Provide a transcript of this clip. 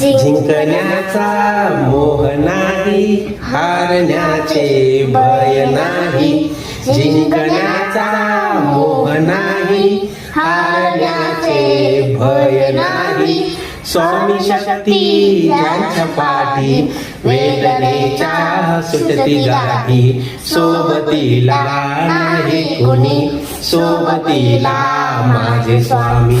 जिंकण्याचा मोह नाही हारण्याचे भय नाही. जिंकण्याचा मोह नाही हारण्याचे भय नाही. स्वामी शक्ती ज्यांच्या पाठी वेदनेच्या सुटती गाठी सोबतीला नाही कुणी सोबतीला माझे स्वामी.